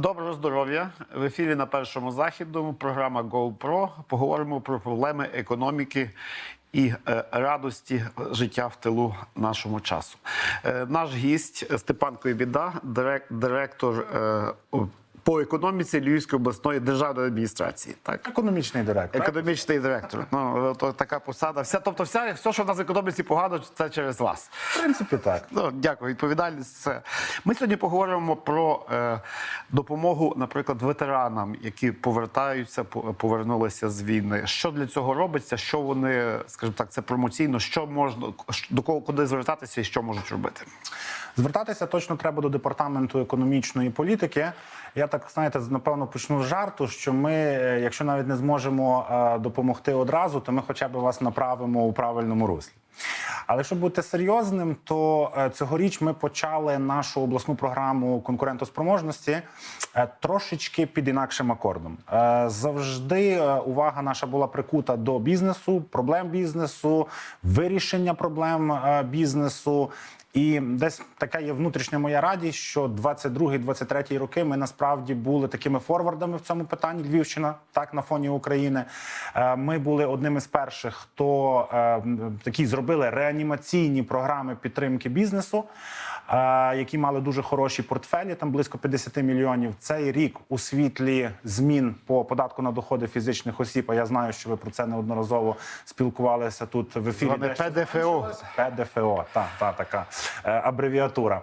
Доброго здоров'я! В ефірі на першому західному програма GoPro. Поговоримо про проблеми економіки і е, радості життя в тилу нашому часу. Е, наш гість Степан Койбіда, дирек- директор е, по економіці Львівської обласної державної адміністрації. Так. Економічний директор. Економічний директор. Ну, то, така посада. Вся, тобто, вся, все, що в нас в економіці погано, це через вас. В принципі, так. Ну, дякую, відповідальність. Це. Ми сьогодні поговоримо про е, допомогу, наприклад, ветеранам, які повертаються, по- повернулися з війни. Що для цього робиться? Що вони, скажімо так, це промоційно, що можна до кого куди звертатися і що можуть робити? Звертатися точно треба до департаменту економічної політики. Я так знаєте, напевно почну з жарту, що ми, е, якщо навіть не зможемо е, допомогти одразу, то ми хоча б вас направимо у правильному руслі. Але якщо бути серйозним, то е, цьогоріч ми почали нашу обласну програму конкурентоспроможності трошечки під інакшим акордом. Завжди увага наша була прикута до бізнесу, проблем бізнесу, вирішення проблем бізнесу. І десь така є внутрішня моя радість, що 22-23 роки ми насправді були такими форвардами в цьому питанні. Львівщина так на фоні України. Е, Ми були одними з перших, хто е, такі зробили реанімаційні програми підтримки бізнесу, е, які мали дуже хороші портфелі. Там близько 50 мільйонів. Цей рік у світлі змін по податку на доходи фізичних осіб. А я знаю, що ви про це неодноразово спілкувалися тут в ефірі. ПДФО. ПДФО, та, та така абревіатура.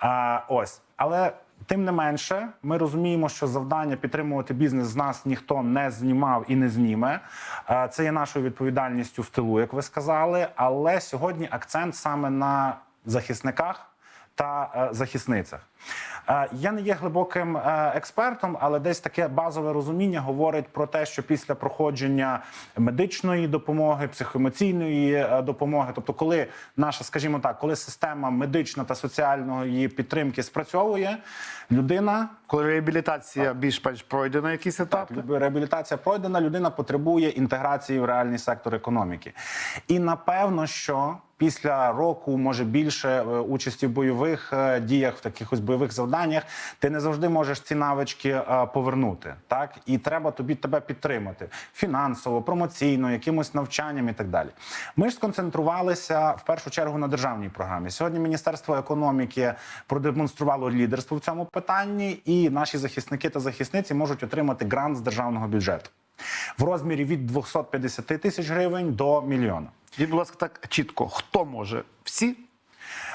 А, ось, але. Тим не менше, ми розуміємо, що завдання підтримувати бізнес з нас ніхто не знімав і не зніме. Е, Це є нашою відповідальністю в тилу, як ви сказали. Але сьогодні акцент саме на захисниках та е, захисницях. Е, Я не є глибоким е, експертом, але десь таке базове розуміння говорить про те, що після проходження медичної допомоги, психоемоційної е, допомоги, тобто, коли наша, скажімо так, коли система медична та соціальної підтримки спрацьовує, людина Коли реабілітація більш-менш пройдена якийсь етап, Якби реабілітація пройдена, людина потребує інтеграції в реальний сектор економіки. І напевно, що після року, може більше е, участі в бойових е, діях, в таких ось бойових завданнях, ти не завжди можеш ці навички е, повернути. Так і треба тобі тебе підтримати фінансово, промоційно, якимось навчанням і так далі. Ми ж сконцентрувалися в першу чергу на державній програмі. Сьогодні Міністерство економіки продемонструвало лідерство в цьому питанні, і наші захисники та захисниці можуть отримати грант з державного бюджету в розмірі від 250 тисяч гривень до мільйона. Будь ласка, так чітко, хто може? Всі?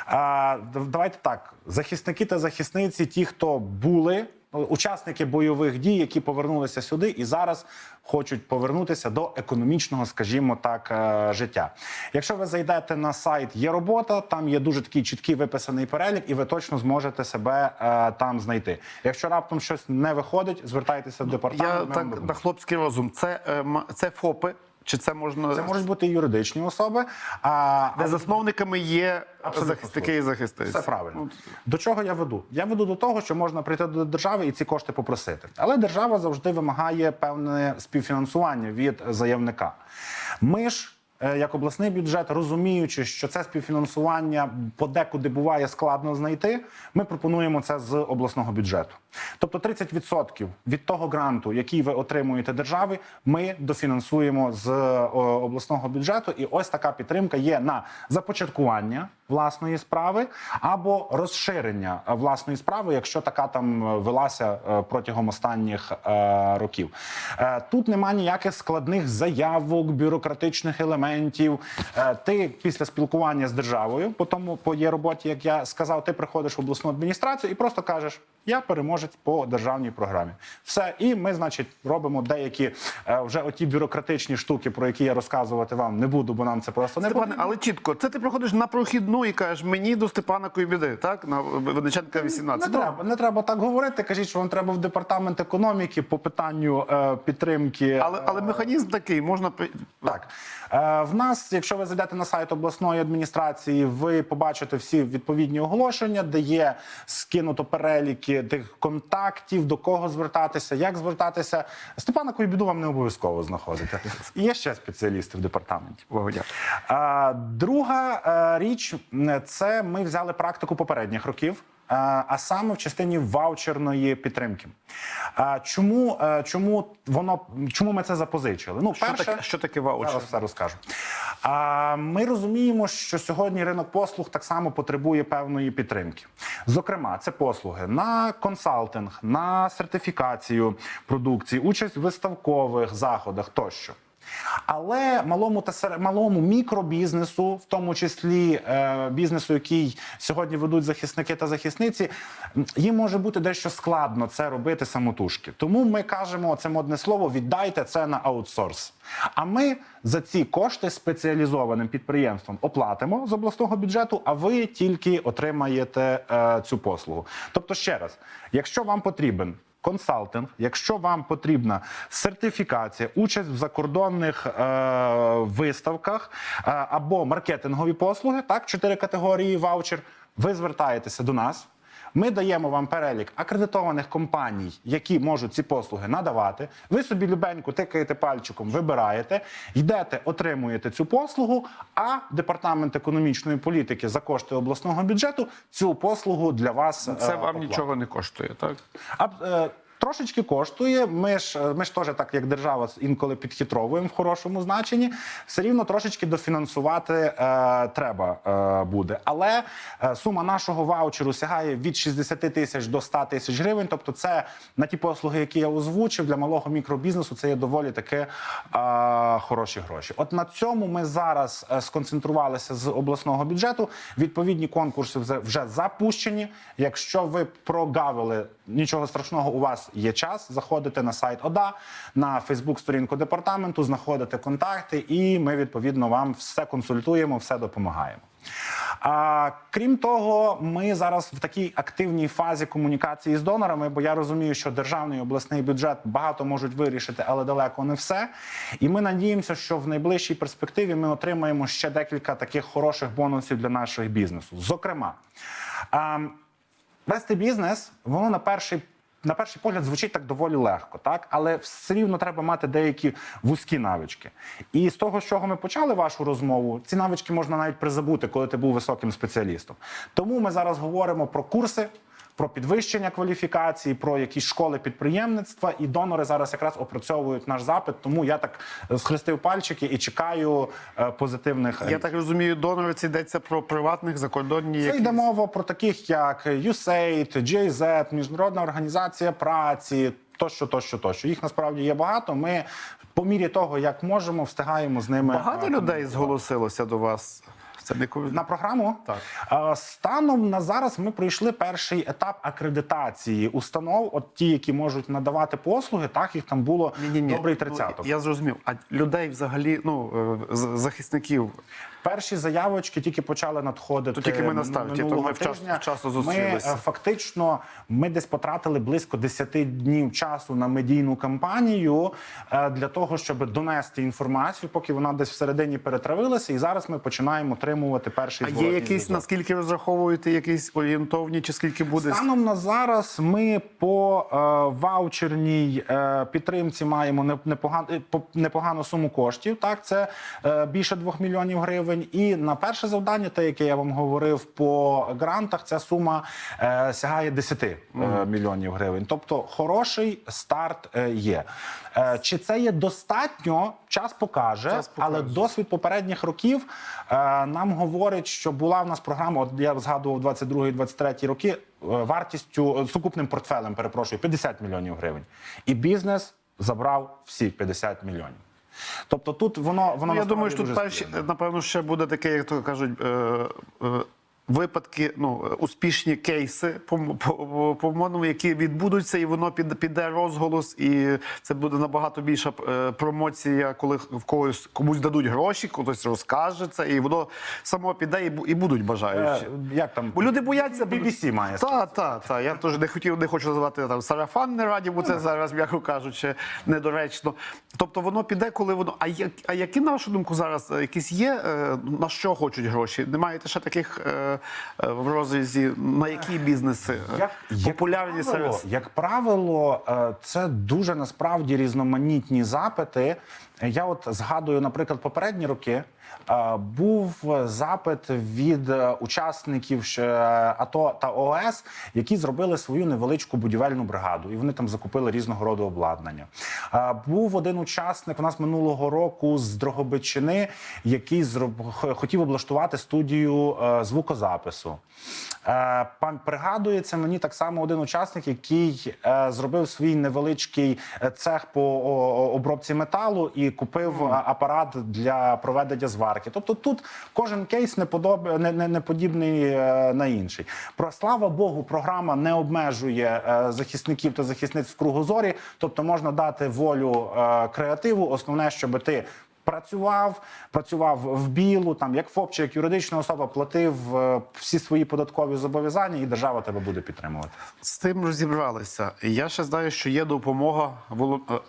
А, давайте так: захисники та захисниці, ті, хто були. ну, Учасники бойових дій, які повернулися сюди і зараз хочуть повернутися до економічного, скажімо так, е, життя. Якщо ви зайдете на сайт є робота, там є дуже такий чіткий виписаний перелік, і ви точно зможете себе е, там знайти. Якщо раптом щось не виходить, звертайтеся в департамент. Я так на хлопський розум. Це, е, це ФОПи, чи це можна Це можуть бути і юридичні особи. А, де засновниками є Абсолютно захисники і захисниці. Це правильно. До чого я веду? Я веду до того, що можна прийти до держави і ці кошти попросити. Але держава завжди вимагає певне співфінансування від заявника. Ми ж. Е, Як обласний бюджет, розуміючи, що це співфінансування подекуди буває складно знайти, ми пропонуємо це з обласного бюджету. Тобто 30% від того гранту, який ви отримуєте держави, ми дофінансуємо з е, обласного бюджету. І ось така підтримка є на започаткування власної справи або розширення власної справи, якщо така там е, велася протягом останніх років. Тут нема ніяких складних заявок, бюрократичних елементів. Е, Ти після спілкування з державою, по тому по є роботі, як я сказав, ти приходиш в обласну адміністрацію і просто кажеш: я переможець по державній програмі. Все, і ми, значить, робимо деякі е, вже оті бюрократичні штуки, про які я розказувати вам не буду, бо нам це просто не Степане, але чітко, це ти приходиш на прохідну і кажеш, мені до Степана Койбіди, так? На Винниченка 18. Не треба, не треба так говорити. Кажіть, що вам треба в департамент економіки по питанню е, підтримки. Але, але механізм такий, можна... Так. Е, в нас, якщо ви зайдете на сайт обласної адміністрації, ви побачите всі відповідні оголошення, де є скинуто переліки тих контактів, до кого звертатися, як звертатися. Степана Койбіду вам не обов'язково знаходити. Є ще спеціалісти в департаменті. А, друга е, річ це ми взяли практику попередніх років. А саме в частині ваучерної підтримки. Чому, е, чому воно чому ми це запозичили? Ну, Що таке, що таке ваучер? Зараз все розкажу. А, ми розуміємо, що сьогодні ринок послуг так само потребує певної підтримки. Зокрема, це послуги на консалтинг, на сертифікацію продукції, участь в виставкових заходах тощо. Але малому та сер- малому мікробізнесу, в тому числі е, бізнесу, який сьогодні ведуть захисники та захисниці, їм може бути дещо складно це робити самотужки. Тому ми кажемо це модне слово: віддайте це на аутсорс. А ми за ці кошти спеціалізованим підприємством оплатимо з обласного бюджету, а ви тільки отримаєте е, цю послугу. Тобто, ще раз, якщо вам потрібен консалтинг, якщо вам потрібна сертифікація, участь в закордонних е, виставках е, або маркетингові послуги, так, чотири категорії ваучер, ви звертаєтеся до нас. Ми даємо вам перелік акредитованих компаній, які можуть ці послуги надавати. Ви собі любенько тикаєте пальчиком, вибираєте, йдете, отримуєте цю послугу. А департамент економічної політики за кошти обласного бюджету цю послугу для вас Це е, вам оплатить. нічого не коштує, так? А, е, Трошечки коштує. Ми ж е, ми ж теж так, як держава, інколи підхитровуємо в хорошому значенні. Все рівно трошечки дофінансувати е, треба е, буде. Але е, сума нашого ваучеру сягає від 60 тисяч до 100 тисяч гривень. Тобто, це на ті послуги, які я озвучив для малого мікробізнесу. Це є доволі таки е, хороші гроші. От на цьому ми зараз е, сконцентрувалися з обласного бюджету. Відповідні конкурси вже- вже запущені. Якщо ви прогавили нічого страшного, у вас є час. Заходите на сайт ОДА, на Фейсбук-сторінку департаменту, знаходите контакти, і ми відповідно вам все консультуємо, все допомагаємо. А крім того, ми зараз в такій активній фазі комунікації з донорами, бо я розумію, що державний обласний бюджет багато можуть вирішити, але далеко не все. І ми надіємося, що в найближчій перспективі ми отримаємо ще декілька таких хороших бонусів для нашого бізнесу. Зокрема, а, вести бізнес, воно на перший. На перший погляд звучить так доволі легко, так але все рівно треба мати деякі вузькі навички. І з того, з чого ми почали вашу розмову, ці навички можна навіть призабути, коли ти був високим спеціалістом. Тому ми зараз говоримо про курси, про підвищення кваліфікації, про якісь школи підприємництва, і донори зараз якраз опрацьовують наш запит. Тому я так е, схрестив пальчики і чекаю е, позитивних Я так розумію, донори це йдеться про приватних закордонні це якісь... йде мова про таких, як USAID, GIZ, Міжнародна організація праці, тощо, тощо, тощо. Їх насправді є багато. Ми по мірі того, як можемо, встигаємо з ними Багато е, людей зголосилося до вас. Це не на програму. Так. Е, Станом на зараз ми пройшли перший етап акредитації установ. От ті, які можуть надавати послуги, так їх там було Ні-ні-ні. добрий Ну, тридцяток. я зрозумів. А людей взагалі, ну е, захисників. Перші заявочки тільки почали надходити. То тільки ми на старті, то ми вчасно- вчасно Ми зустрілися. е, фактично ми десь потратили близько 10 днів часу на медійну кампанію е, для того, щоб донести інформацію, поки вона десь всередині перетравилася. І зараз ми починаємо отримувати перший А є якісь, зв'язок. наскільки розраховуєте, якісь орієнтовні, чи скільки буде? Станом на зараз ми по е, ваучерній е, підтримці маємо не- непоган- е, по- непогану суму коштів. Так, це е, більше 2 мільйонів гривень. І на перше завдання, те, яке я вам говорив по грантах, ця сума е, сягає 10 е, мільйонів гривень. Тобто хороший старт е, є. Е, чи це є достатньо? Час покаже, Час покаже. але досвід попередніх років е, нам говорить, що була в нас програма. От я згадував 22-23 роки. е, Вартістю е, сукупним портфелем, перепрошую, 50 мільйонів гривень. І бізнес забрав всі 50 мільйонів. Тобто тут воно воно Ну, я думаю, що тут перші, напевно, ще буде таке, як то кажуть. Е, е, Випадки, ну е, успішні кейси по, по, по модному, які відбудуться, і воно піде, піде розголос, і це буде набагато більша е, промоція, коли в когось комусь дадуть гроші, хтось розкаже це, і воно само піде, і, і будуть бажаючі. Е, Як там? Бо люди бояться BBC має Так, так, так. Я теж не хотів, не хочу називати там сарафан не раді, бо це зараз, м'яко кажучи, недоречно. Тобто воно піде, коли воно. А як, а які на вашу думку зараз е, якісь є? е, На що хочуть гроші? Не маєте ще таких е, е, е, в розрізі, на які бізнеси як, популярні як правило, як правило, е, це дуже насправді різноманітні запити. Я от згадую, наприклад, попередні роки. Е, Був запит від е, учасників АТО та ООС, які зробили свою невеличку будівельну бригаду, і вони там закупили різного роду обладнання. Е, Був один учасник у нас минулого року з Дрогобичини, який зроб... хотів облаштувати студію е, звукозапису. Е, Пан пригадується мені так само один учасник, який е, зробив свій невеличкий е, цех по обробці металу і купив е, апарат для проведення зварки. Тобто тут кожен кейс не, подоб... не, не, не подібний е, на інший. Про слава Богу, програма не обмежує е, захисників та захисниць в кругозорі, тобто можна дати волю е, креативу. Основне, щоб ти працював, працював в білу, там як ФОП чи як юридична особа, платив е, всі свої податкові зобов'язання, і держава тебе буде підтримувати. З тим розібралися. Я ще знаю, що є допомога е,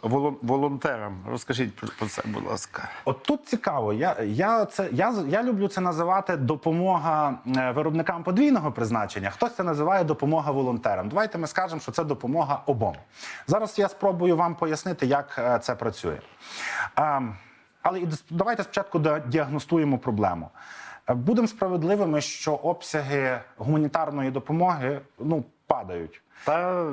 волон- волонтерам. Розкажіть про це, будь ласка. От тут цікаво. Я, я, це, я, я люблю це називати допомога е, виробникам подвійного призначення. Хтось це називає допомога волонтерам. Давайте ми скажемо, що це допомога обом. Зараз я спробую вам пояснити, як це працює. Ем, але і давайте спочатку діагностуємо проблему. Е, Будемо справедливими, що обсяги гуманітарної допомоги ну, падають Та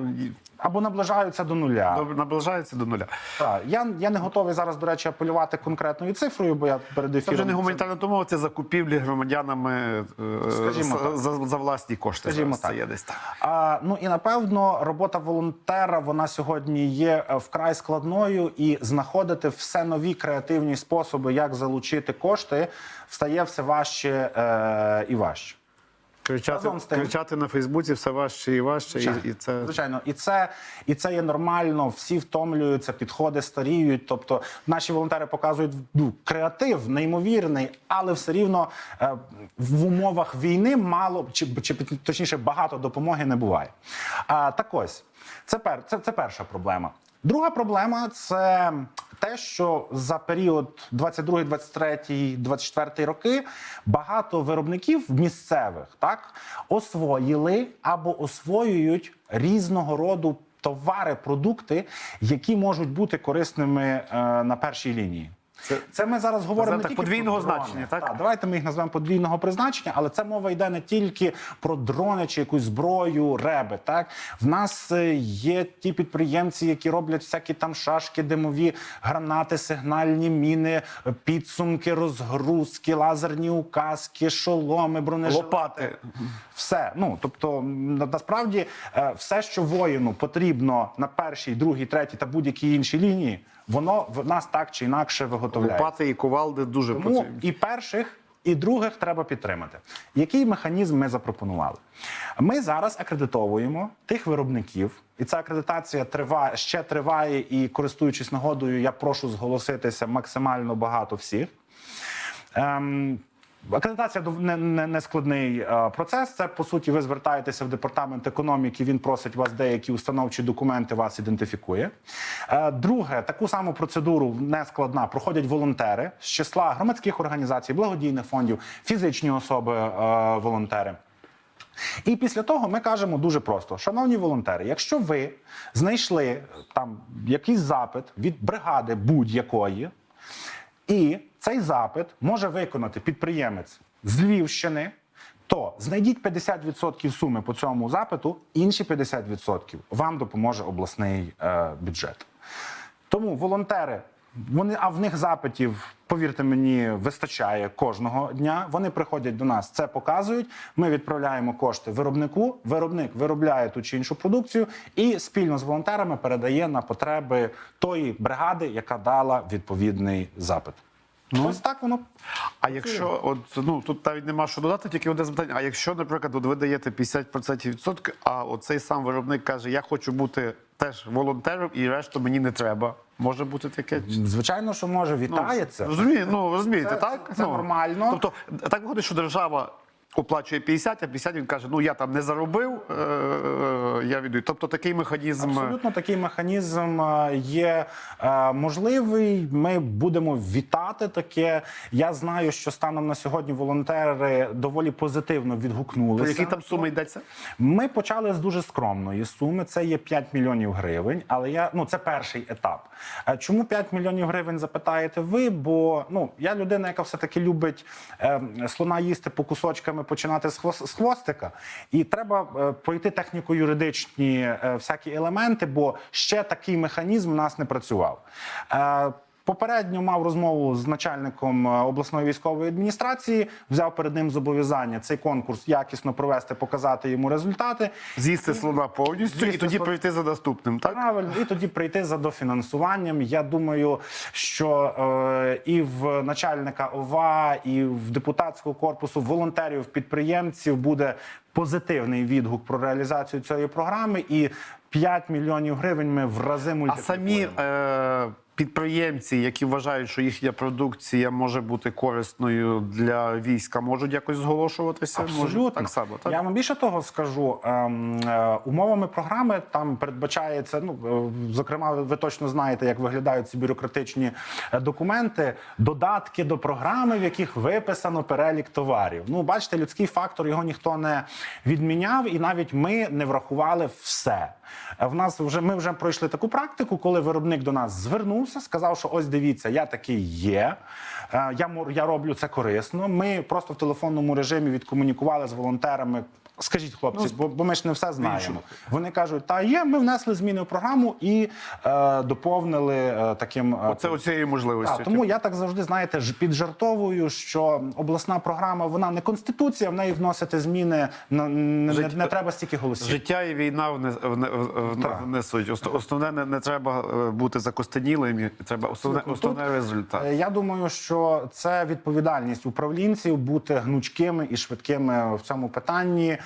або наближаються до нуля. добре, наближається до нуля. Так, я, я не готовий зараз, до речі, апелювати конкретною цифрою, бо я перед Це вже не гуманітарна допомога, це закупівлі громадянами е, Скажімо за, так. за, за власні кошти. Скажімо зараз це є десь так. А, ну і напевно робота волонтера вона сьогодні є е, вкрай складною, і знаходити все нові креативні способи, як залучити кошти, стає все важче е, і важче. Кричати, Разом з тим- кричати на Фейсбуці все важче і важче, і, і це Звичайно, і це, і це є нормально. Всі втомлюються, підходи старіють. Тобто наші волонтери показують ну, креатив, неймовірний, але все рівно е, в умовах війни мало чи, чи точніше багато допомоги не буває. А, так ось це, пер, це, це перша проблема. Друга проблема це те, що за період 22, 23, 24 роки багато виробників місцевих так освоїли або освоюють різного роду товари, продукти, які можуть бути корисними е, на першій лінії. Це- Це ми зараз говоримо так, не тільки подвійного про дрони. значення, так? давайте ми їх назвемо подвійного призначення, але це мова йде не тільки про дрони чи якусь зброю, реби. Так в нас е, є ті підприємці, які роблять всякі там шашки, димові гранати, сигнальні міни, підсумки, розгрузки, лазерні указки, шоломи, бронежилети. лопати. Все. Ну тобто, на- насправді, е, все, що воїну потрібно на першій, другій, третій та будь-якій іншій лінії, воно в нас так чи інакше виготовляється. Лопати і кувалди дуже Тому і перших, і других треба підтримати. Який механізм ми запропонували? Ми зараз акредитовуємо тих виробників, і ця акредитація триває ще триває. І користуючись нагодою, я прошу зголоситися максимально багато всіх. Ем, Акредитація не, не, не складний е, процес. Це по суті, ви звертаєтеся в департамент економіки. Він просить вас деякі установчі документи, вас ідентифікує. Е, друге, таку саму процедуру не складна проходять волонтери з числа громадських організацій, благодійних фондів, фізичні особи, е, волонтери. І після того ми кажемо дуже просто: шановні волонтери, якщо ви знайшли там якийсь запит від бригади будь-якої, і цей запит може виконати підприємець з Львівщини, то знайдіть 50% суми по цьому запиту, інші 50% вам допоможе обласний е, бюджет. Тому волонтери, вони, а в них запитів, повірте мені, вистачає кожного дня. Вони приходять до нас, це показують. Ми відправляємо кошти виробнику. Виробник виробляє ту чи іншу продукцію і спільно з волонтерами передає на потреби тої бригади, яка дала відповідний запит. Ну, Ось так воно А якщо от ну тут навіть нема що додати, тільки одне запитання. А якщо, наприклад, от ви даєте 50% відсотки, а оцей сам виробник каже, я хочу бути теж волонтером, і решту мені не треба. Може бути таке? звичайно, що може вітається. Розумієте, ну розумієте, Це- так? це ну, нормально. Тобто так виходить, що держава оплачує 50, а 50 він каже: ну я там не заробив, е, е, я віддаю. Тобто такий механізм. Абсолютно такий механізм е, є е, можливий. Ми будемо вітати таке. Я знаю, що станом на сьогодні волонтери доволі позитивно Про відгукнулися. які там суми йдеться? Ми почали з дуже скромної суми. Це є 5 мільйонів гривень. Але я ну це перший етап. Е, Чому 5 мільйонів гривень запитаєте ви? Бо ну я людина, яка все таки любить е, слона їсти по кусочками, починати з, хвос- з хвостика. І треба е, пройти техніко-юридичні е, всякі елементи, бо ще такий механізм у нас не працював. Попередньо мав розмову з начальником е, обласної військової адміністрації, взяв перед ним зобов'язання цей конкурс якісно провести, показати йому результати. З'їсти слона повністю і тоді слон- прийти за наступним, так? Правильно, і тоді прийти за дофінансуванням. Я думаю, що е, і в начальника ОВА, і в депутатського корпусу волонтерів, підприємців буде позитивний відгук про реалізацію цієї програми. І 5 мільйонів гривень ми в рази А самі е, підприємці, які вважають, що їхня продукція може бути корисною для війська, можуть якось зголошуватися? Можуть так само. Так? Я вам більше того скажу. Ем, е, умовами програми там передбачається. Ну е, зокрема, ви- точно знаєте, як виглядають ці бюрократичні е, документи, додатки до програми, в яких виписано перелік товарів. Ну, бачите, людський фактор його ніхто не відміняв, і навіть ми не врахували все. В нас вже ми вже пройшли таку практику, коли виробник до нас звернувся, сказав, що ось дивіться, я такий є. е, Я я роблю це корисно. Ми просто в телефонному режимі відкомунікували з волонтерами. Скажіть, хлопці, бо, бо ми ж не все знаємо. Вони кажуть, та є, ми внесли зміни в програму і е, доповнили е, таким. е, Оце оцією можливістю. так, тому я так завжди знаєте ж піджартовую, що обласна програма вона не конституція, в неї вносити зміни на не, не, не треба стільки голосів. Життя і війна вне, вне, вне- внесуть. Основне не, не треба е, бути закостенілим, треба основне, Абсолютно. основне результат. Е, Я думаю, що це відповідальність управлінців бути гнучкими і швидкими в цьому питанні.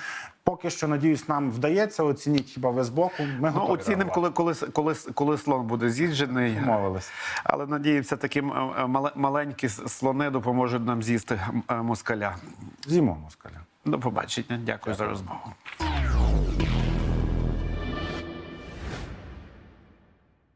Поки що, надіюсь, нам вдається. Оцініть хіба ви з боку. Ми Ну, оцінимо, коли, коли, коли, коли слон буде з'їжджений. Мовились, Але надіємося, такі е, е, маленькі слони допоможуть нам з'їсти е, москаля. Зімо москаля. До побачення. Дякую за розмову.